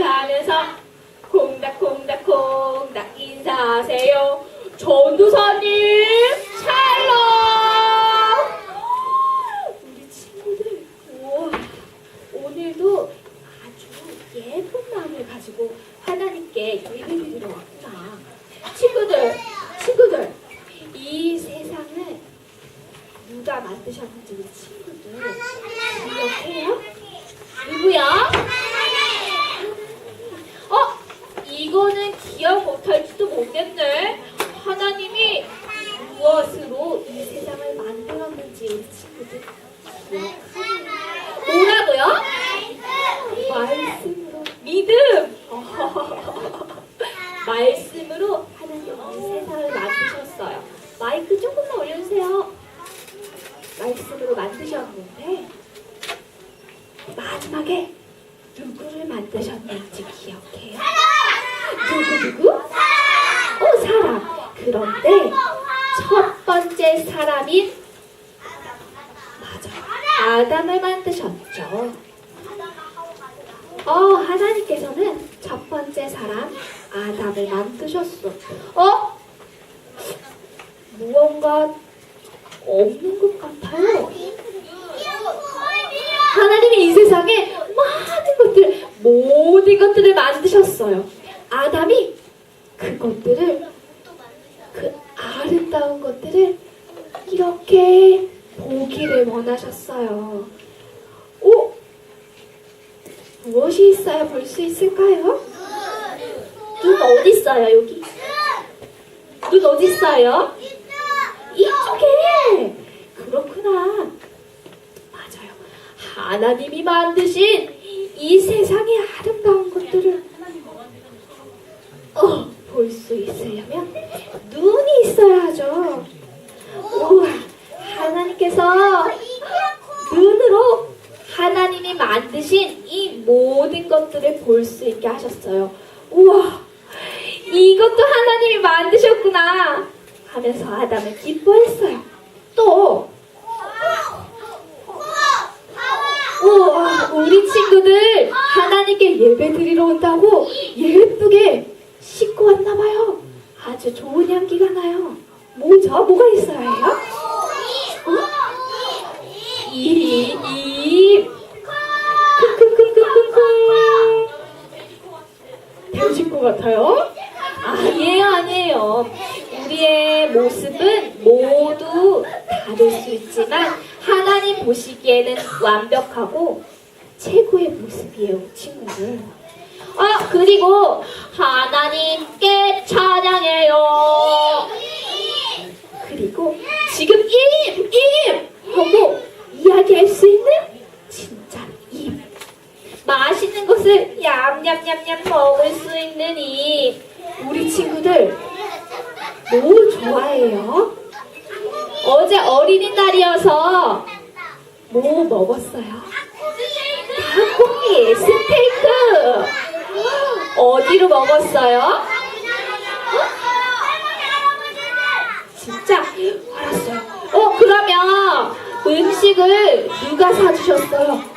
하면서 콩닥콩닥콩닥 인사하세요. 전도사님 찰롱! 우리 친구들 우와, 오늘도 아주 예쁜 마음을 가지고 하나님께 예배드리러 왔구나. 친구들, 친구들, 이 세상을 누가 만드셨는지 우리 친구들 기억해요? 누구야? 어? 이거는 기억 못할지도 모르겠네. 하나님이 무엇으로 이 세상을 만들었는지 우리 친구들 기억하나요? 뭐라고요? 말씀으로 믿음. 말씀으로 하나님 이 세상을 만드셨어요. 마이크 조금만 올려주세요. 말씀으로 만드셨는데 마지막에 누구를 만드셨는지 기억해요? 누구 누구? 어 사람. 그런데 첫 번째 사람인 맞아 아담을 만드셨죠. 어 하나님께서는 첫 번째 사람 아담을 만드셨어. 어? 무언가 없는 것 같아요. 하나님이 이 세상에 많은 것들, 모든 것들을 만드셨어요. 아담이 그것들을, 그 아름다운 것들을 이렇게 보기를 원하셨어요. 오! 무엇이 있어야 볼 수 있을까요? 눈 어디 있어요, 여기? 눈 어디 있어요? 이쪽에! 그렇구나. 맞아요. 하나님이 만드신 이 세상의 아름다운 것들을 어, 볼 수 있으려면 눈이 있어야 하죠. 우와, 하나님께서 눈으로 하나님이 만드신 이 모든 것들을 볼 수 있게 하셨어요. 우와, 이것도 하나님이 만드셨구나 하면서 아담을 기뻐했어요. 또 우와, 우리 친구들 하나님께 예배 드리러 온다고 예쁘게 씻고 왔나 봐요. 아주 좋은 향기가 나요. 뭐죠? 뭐가 있어야 해요? 이, 이, 쿵쿵쿵쿵쿵쿵. 돼지것 같아요? 아니에요, 아니에요. 우리의 모습은 모두 다를 수 있지만 하나님 보시기에는 완벽하고 최고의 모습이에요, 친구들. 아, 그리고 하나님께 찬양해요. 그리고 지금 입, 입 하고 이야기할 수 있는 진짜 입. 맛있는 것을 얌얌얌얌 먹을 수 입. 우리 친구들 뭐 좋아해요? 어제 어린이날이어서 뭐 먹었어요? 닭고기, 스테이크. 어디로 먹었어요? 진짜? 알았어요. 어, 그러면 음식을 누가 사주셨어요?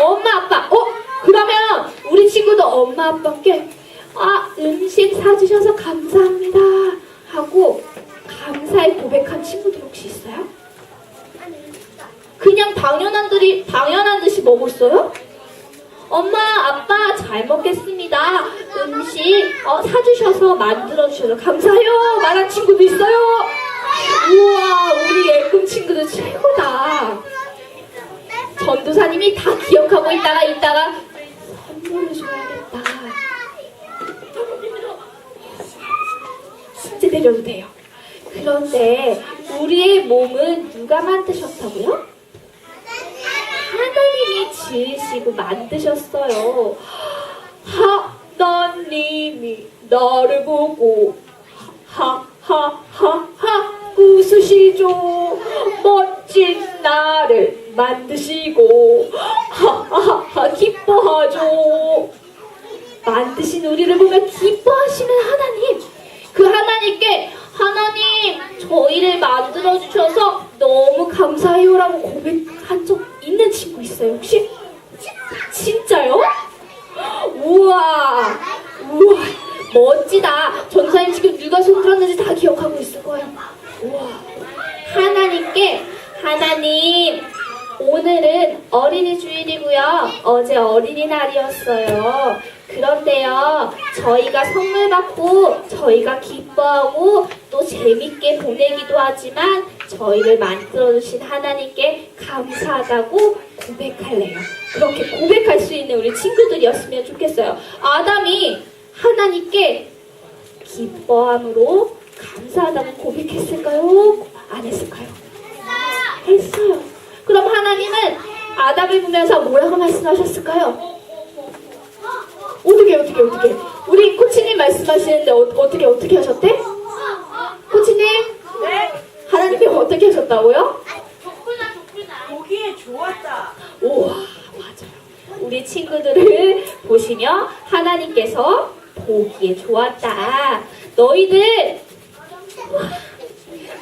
엄마, 아빠. 어, 그러면 우리 친구도 엄마, 아빠께 아, 음식 사주셔서 감사합니다. 하고 감사의 고백한 친구들 혹시 있어요? 그냥 당연한들이 당연한 듯이 먹었어요? 엄마, 아빠 잘 먹겠습니다. 음식 어, 사주셔서 만들어 주셔서 감사해요. 말한 친구도 있어요. 우와, 우리 예쁜 친구들 최고다. 전도사님이 다 기억하고 있다가 있다가 선물을 줘야겠다. 진짜 내려도 돼요. 그런데 우리의 몸은 누가 만드셨다고요? 하나님이 지으시고 만드셨어요. 하나님이 나를 보고 하하하하 웃으시죠. 멋진 나를 만드시고 기뻐하죠. 만드신 우리를 보며 기뻐하시는 하나님. 그 하나님께 하나님 저희를 만들어 주셔서 너무 감사해요라고 고백한 적 있는 친구 있어요 혹시? 진짜요? 우와, 우와, 멋지다. 전사님 지금 누가 손 들었는지 다 기억하고 있을 거예요. 우와, 하나님께 하나님. 오늘은 어린이 주일이고요. 어제 어린이날이었어요. 그런데요, 저희가 선물 받고 저희가 기뻐하고 또 재밌게 보내기도 하지만 저희를 만들어주신 하나님께 감사하다고 고백할래요. 그렇게 고백할 수 있는 우리 친구들이었으면 좋겠어요. 아담이 하나님께 기뻐함으로 감사하다고 고백했을까요? 안 했을까요? 했어요. 그럼 하나님은 아담을 보면서 뭐라고 말씀하셨을까요? 어떻게 어떻게 어떻게 우리 코치님 말씀하시는데 어, 어떻게 어떻게 하셨대? 코치님 네, 하나님이 어떻게 하셨다고요? 보기에 좋았다. 우와 맞아요. 우리 친구들을 보시며 하나님께서 보기에 좋았다. 너희들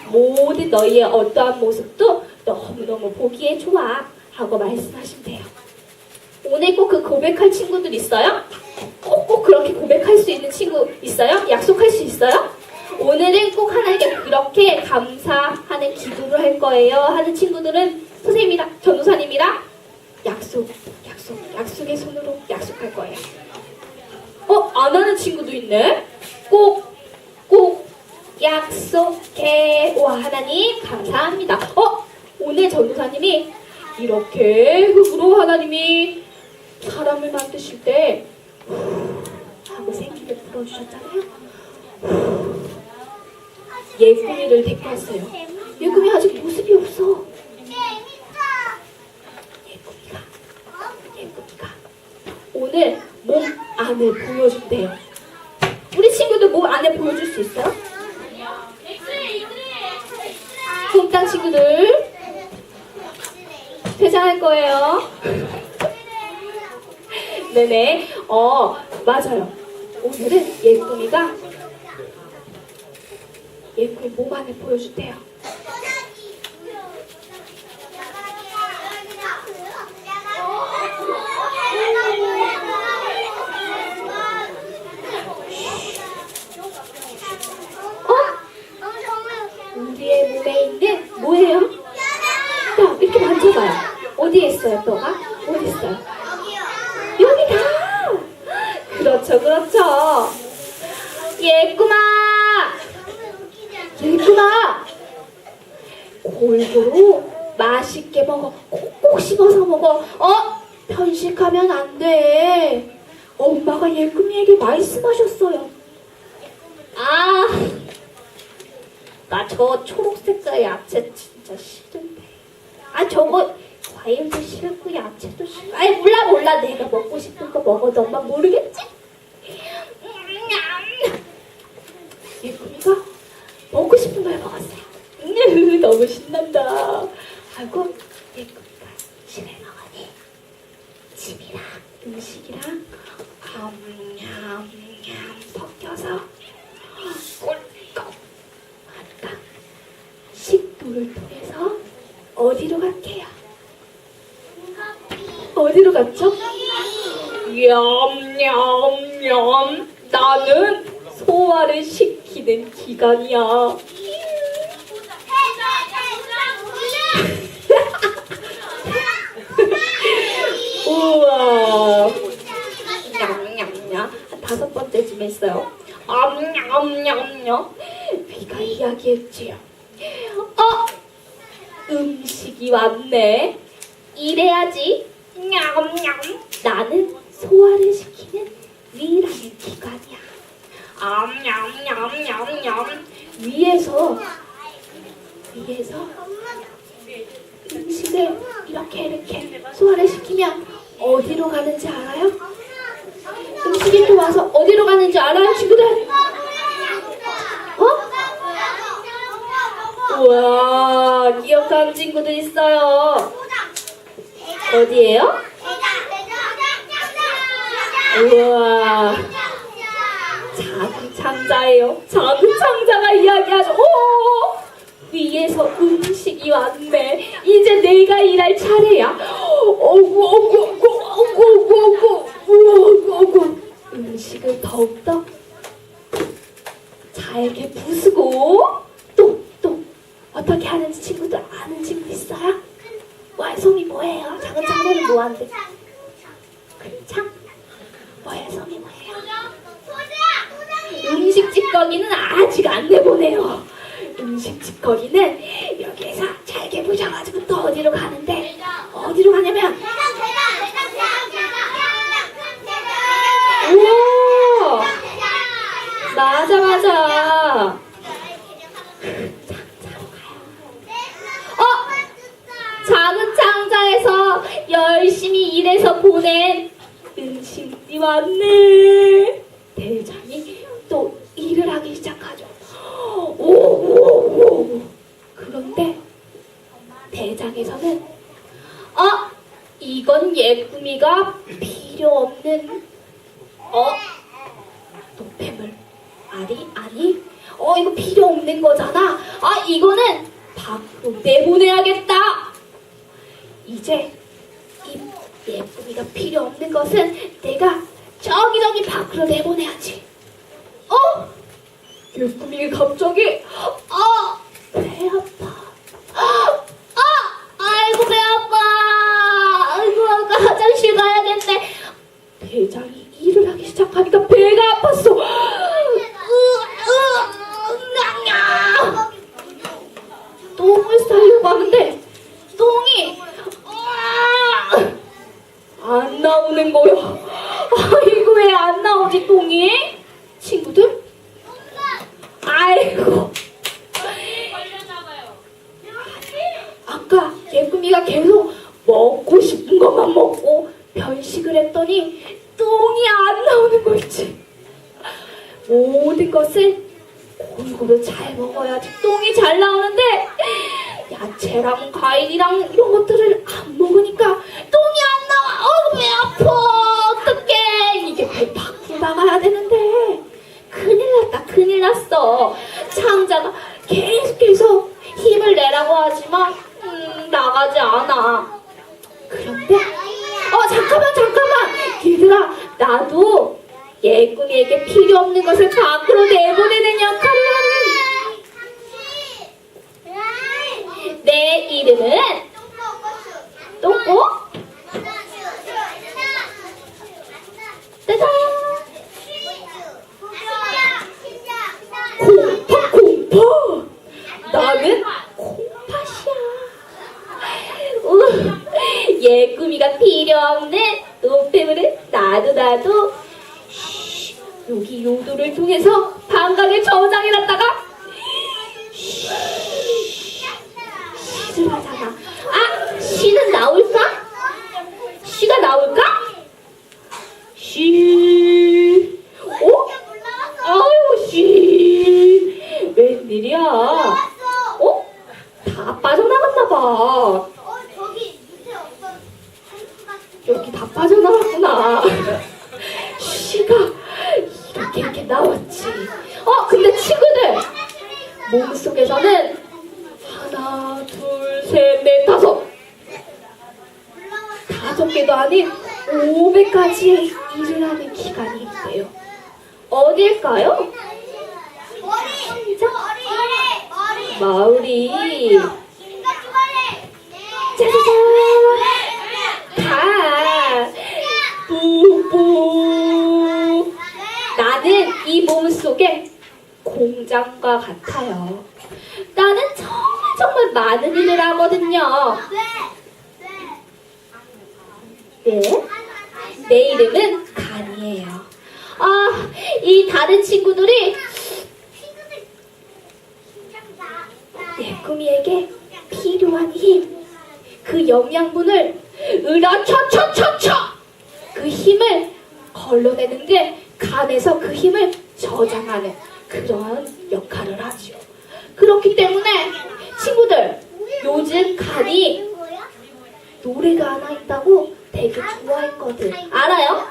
모든 너희의 어떠한 모습도 너무너무 보기에 좋아 하고 말씀하시면 돼요. 오늘 꼭 그 고백할 친구들 있어요? 꼭 꼭 그렇게 고백할 수 있는 친구 있어요? 약속할 수 있어요? 오늘은 꼭 하나님께 그렇게 감사하는 기도를 할 거예요. 하는 친구들은 선생님이랑 전도사님이랑 약속, 약속, 약속의 손으로 약속할 거예요. 어, 안 하는 친구도 있네? 꼭, 꼭 약속해. 와, 하나님, 감사합니다. 어, 오늘 전도사님이 이렇게 흙으로 하나님이 사람을 만드실 때 후, 하고 생기를 불어주셨잖아요. 후, 예금이를 데리고 왔어요. 예금이 아직 모습이 없어. 예금이가, 예금이가 오늘 몸 안을 보여준대요. 우리 친구들 몸 안에 보여줄 수 있어요? 콩땅 친구들 퇴장할 거예요. 네네. 어, 맞아요. 오늘은 예쁨이가 예쁨이 몸 안에 보여준대요. 어? 우리의 몸에 있는 뭐예요? 자, 이렇게 만져봐요. 어디에 있어요, 뼈가? 어디 있어요? 여기다! 그렇죠, 그렇죠. 예쁨아! 예쁨아! 골고루 맛있게 먹어. 꼭꼭 씹어서 먹어. 어? 편식하면 안 돼. 엄마가 예쁨이에게 말씀하셨어요. 아, 나 저 초록색깔 야채 진짜 싫은데. 아, 저거 과일도 싫고 야채도 싫고. 아이, 몰라, 몰라. 내가 먹고 싶은 거 먹어도 엄마 모르겠지? 예쁨이가 먹고 싶은 걸 먹었어요. 으, 너무 신난다. 하고 예쁨이가 집에 먹으니 집이랑 음식이랑 냠냠냠 섞여서 꿀꺽 아까 식도를 통해서 어디로 갈게요? 어디로 갔죠? 냠냠냠 나는 소화를 시 키는 기관이야. 우와. 냠냠냠. 한 다섯 번째쯤 했어요. 암냠냠냠. 비가 이야기했지요. 어? 음식이 왔네. 이래야지. 냠냠. 나는 소화를 시키는 위라는 기관이야. 암냠냠냠냠. 위에서 위에서 음식을 이렇게 이렇게 소화를 시키면 어디로 가는지 알아요? 음식이 또 와서 어디로 가는지 알아요, 친구들? 어? 우와, 기억하는 친구들 있어요. 어디에요? 우와, 참 창자예요. 참 창자가 이야기하죠. 오! 위에서 음식이 왔네. 이제 내가 일할 차례야. 오구 오구 오구 오구 오구 오구 오구 음식을 더욱더 잘게 부수고 또 또 어떻게 하는지 친구들 아는 친구 있어요? 완성이 뭐예요? 작은 창자는 뭐한데? 글창? 뭐예요? 성이 뭐예요? 음식 찌꺼기는 아직 안 내보내요. 음식 찌꺼기는 여기에서 잘게 부셔가지고 또 어디로 가는데 어디로 가냐면 우와 맞아 맞아 어 작은 창자에서 열심히 일해서 보낸 음식이 왔네. 대장이 또 일을 하기 시작하죠. 오, 오, 오. 그런데 대장에서는 어 이건 예쁨이가 필요 없는 어 노폐물 아니 아니 어 이거 필요 없는 거잖아. 아 이거는 밖으로 내보내야겠다. 이제 이 예쁨이가 필요 없는 것은 내가 저기 저기 밖으로 내보내야지. 어? 예쁨이가 갑자기 아, 배 아파. 아, 아이고 배 아파. 아이고 아까 화장실 가야겠네. 대장이 일을 하기 시작하니까 배가 아팠어. 으, 으, 으, 똥을 싸려고 하는데 똥이 아, 안 나오는 거야. 아이고 왜안 나오지 똥이? 친구들? 아이고 아까 예쁨이가 계속 먹고 싶은 것만 먹고 편식을 했더니 똥이 안 나오는 거 있지. 모든 것을 골고루 잘 먹어야지 똥이 잘 나오는데 야채랑 과일이랑 이런 것들을 안 먹으니까 똥이 안 나와. 어우 배 아파. 어떡해. 이게 배 밖으로 나가야 되는데 큰일 났다. 큰일 났어. 창자가 계속해서 힘을 내라고 하지만 음, 나가지 않아. 그런데 어 잠깐만 잠깐만 얘들아 나도 예꿈이에게 필요 없는 것을 밖으로 내보내는 역할을 하는 내 이름은? 똥꼬? 짜잔! 콩파 콩파 나는 콩팥이야. 우, 예꿈이가 필요 없는 노폐물을 나도 나도. 쉬, 여기 요도를 통해서 방광에 저장해놨다가 시를 하잖아 아 시는 나올까? 시가 나올까? 시 어? 아유 시 웬일이야 어? 다 빠져나갔나봐 여기 다 빠져나왔구나. 쉬가 이렇게 이렇게 나왔지. 어, 근데 친구들 몸속에서는 하나, 둘, 셋, 넷, 다섯, 다섯 개도 아닌 500가지의 일을 하는 기간이 있대요. 어딜까요? 마을이. 짜자잔 다. 뿌뿌 나는 이 몸속에 공장과 같아요. 나는 정말 정말 많은 일을 하거든요. 네, 내 이름은 간이에요. 아, 이 다른 친구들이 예꿈이에게 필요한 힘, 그 영양분을 으라차차차차 그 힘을 걸러내는데 간에서 그 힘을 저장하는 그러한 역할을 하죠. 그렇기 때문에 친구들 요즘 간이 노래가 하나 있다고 되게 좋아했거든. 알아요?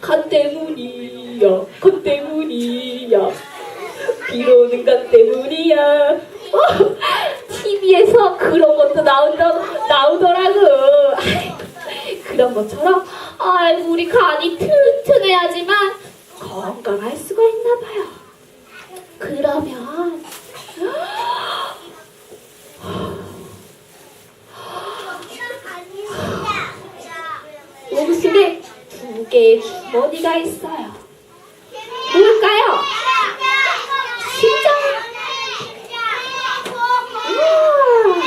간 때문이야, 간 때문이야. 비로는 간 때문이야. 어, TV에서 그런 것도 나온다, 나오더라고. 그런 것처럼, 아이고, 우리 간이 튼튼해야지만 건강할 수가 있나 봐요. 그러면, 주머니가 있어요. 심장. 우와.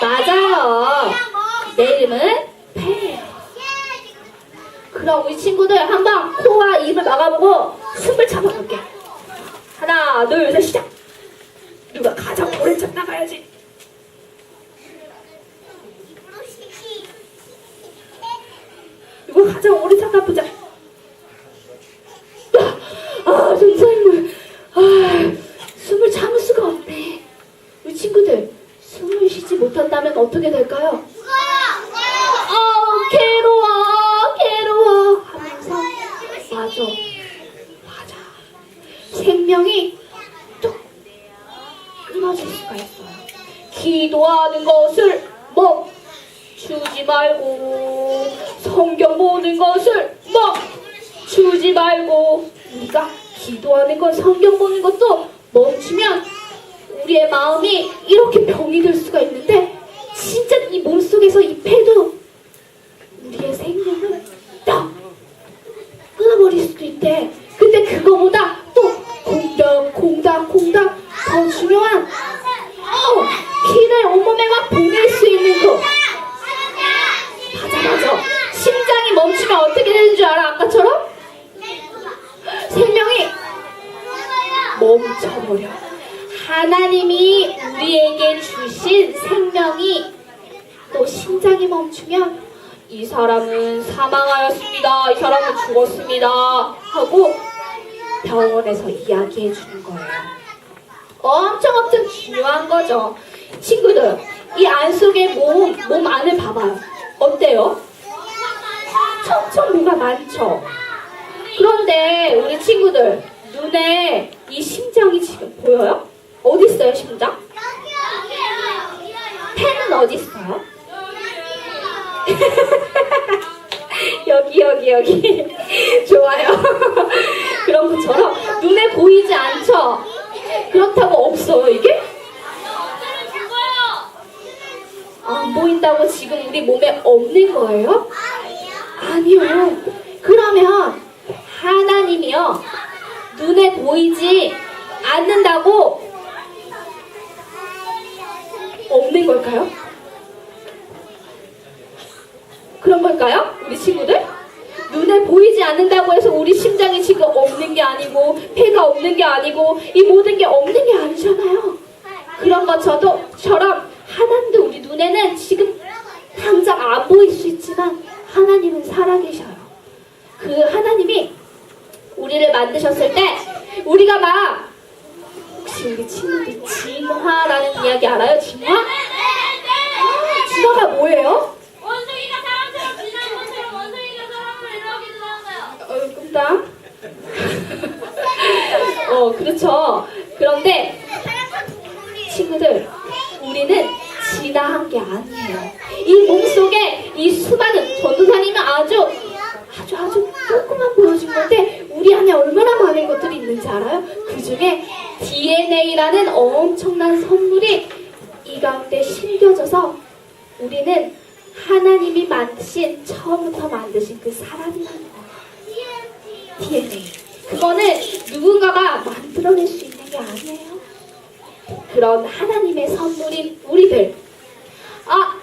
맞아요. 내 이름은 폐예요. 그럼 우리 친구들 한번 코와 입을 막아보고 숨을 참아볼게. 하나, 둘, 셋, 시작. 누가 가장 오래 참나가야지. 누 가 가장 오래 참나보자. 아, 정상인물. 아, 숨을 참을 수가 없네. 우리 친구들 숨을 쉬지 못한다면 어떻게 될까요? 아, 괴로워, 괴로워 하면서 맞아, 맞아. 생명이 뚝 끊어질 수가 있어요. 기도하는 것을 멈추지 말고 성경 보는 것을 멈추지 말고 우리가 기도하는 것, 성경 보는 것도 멈추면 우리의 마음이 이렇게 병이 될 수가 있는데 진짜 이 몸속에서 이 폐도 우리의 생명을 딱 끊어버릴 수도 있대. 근데 그거보다 또 공덕, 공덕, 공덕 더 중요한 어, 피를 온몸에 막 보낼 수 있는 거. 맞아, 맞아. 심장이 멈추면 어떻게 되는 줄 알아? 아까처럼? 생명이 멈춰버려. 하나님이 우리에게 주신 생명이 또 심장이 멈추면 이 사람은 사망하였습니다. 이 사람은 죽었습니다. 하고 병원에서 이야기해 주는 거예요. 엄청 엄청 중요한 거죠. 친구들, 이 안 속에 몸, 몸 안을 봐봐요. 어때요? 청청 뭐가 많죠? 그런데 우리 친구들, 눈에 이 심장이 지금 보여요? 어디 있어요, 심장? 폐는 어디 있어요? 여기 여기 여기. 좋아요. 그런 것처럼 눈에 보이지 않죠? 그렇다고 없어요 이게? 안 보인다고 지금 우리 몸에 없는 거예요? 아니요. 그러면 하나님이요 눈에 보이지 않는다고 없는 걸까요? 그런 걸까요? 우리 친구들? 눈에 보이지 않는다고 해서 우리 심장이 지금 없는 게 아니고 폐가 없는 게 아니고 이 모든 게 없는 게 아니잖아요. 그런 것처럼 하나님도 우리 눈에는 지금 당장 안 보일 수 있지만 하나님은 살아계셔요. 그 하나님이 우리를 만드셨을 때 우리가 막 혹시 우리 친구들 진화라는 이야기 알아요? 진화? 아, 진화가 뭐예요? 원숭이가 사람처럼 지나는 것처럼 원숭이가 사람을 이렇게 지나가요. 어, 끔다. 어, 그렇죠. 그런데 친구들, 우리는 진화한 게 아니에요. 이 몸속에 이 수많은 전도사님은 아주 아주 아주 조금만 보여준 건데 우리 안에 얼마나 많은 것들이 있는지 알아요? 그 중에 DNA라는 엄청난 선물이 이 가운데 심겨져서 우리는 하나님이 만드신 처음부터 만드신 그 사람이라는. DNA. 그거는 누군가가 만들어낼 수 있는 게 아니에요. 그런 하나님의 선물인 우리들. 아,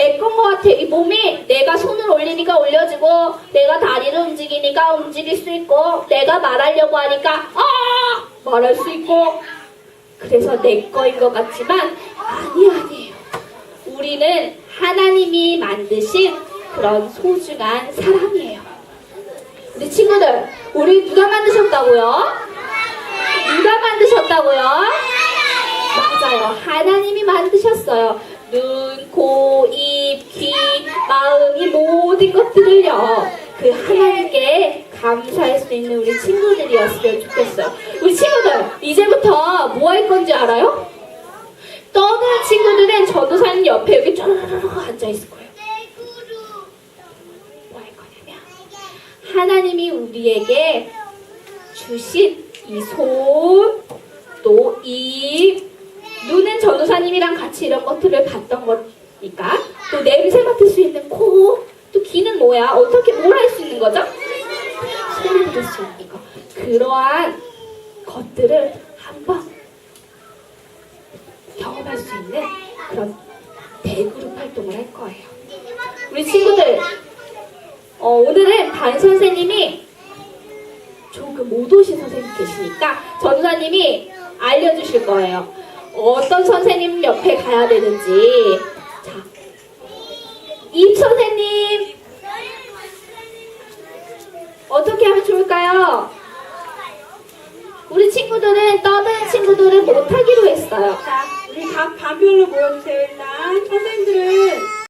내 건 것 같아. 이 몸이 내가 손을 올리니까 올려지고, 내가 다리를 움직이니까 움직일 수 있고, 내가 말하려고 하니까, 아! 말할 수 있고. 그래서 내 거인 것 같지만, 아니, 아니에요. 우리는 하나님이 만드신 그런 소중한 사람이에요. 우리 친구들, 우리 누가 만드셨다고요? 누가 만드셨다고요? 맞아요. 하나님이 만드셨어요. 눈, 코, 입, 귀, 마음, 이 모든 것들을요. 그 하나님께 감사할 수 있는 우리 친구들이었으면 좋겠어요. 우리 친구들, 이제부터 뭐 할 건지 알아요? 떠드는 친구들은 전도사님 옆에 여기 쪼르르르 앉아 있을 거예요. 뭐 할 거냐면, 하나님이 우리에게 주신 이 손, 또 입, 눈은 전도사님이랑 같이 이런 것들을 봤던 것 있으니까 또 냄새 맡을 수 있는 코, 또 귀는 뭐야? 어떻게 뭘 할 수 있는 거죠? 소리 들을 수 있는 거. 그러한 것들을 한번 경험할 수 있는 그런 대그룹 활동을 할 거예요. 우리 친구들, 어, 오늘은 반 선생님이 조금 못 오신 선생님 계시니까 전사님이 알려주실 거예요. 어떤 선생님 옆에 가야 되는지. 자, 입 선생님 어떻게 하면 좋을까요? 우리 친구들은 떠드는 친구들은 못하기로 했어요. 자, 우리 각 반별로 모여주세요, 일단.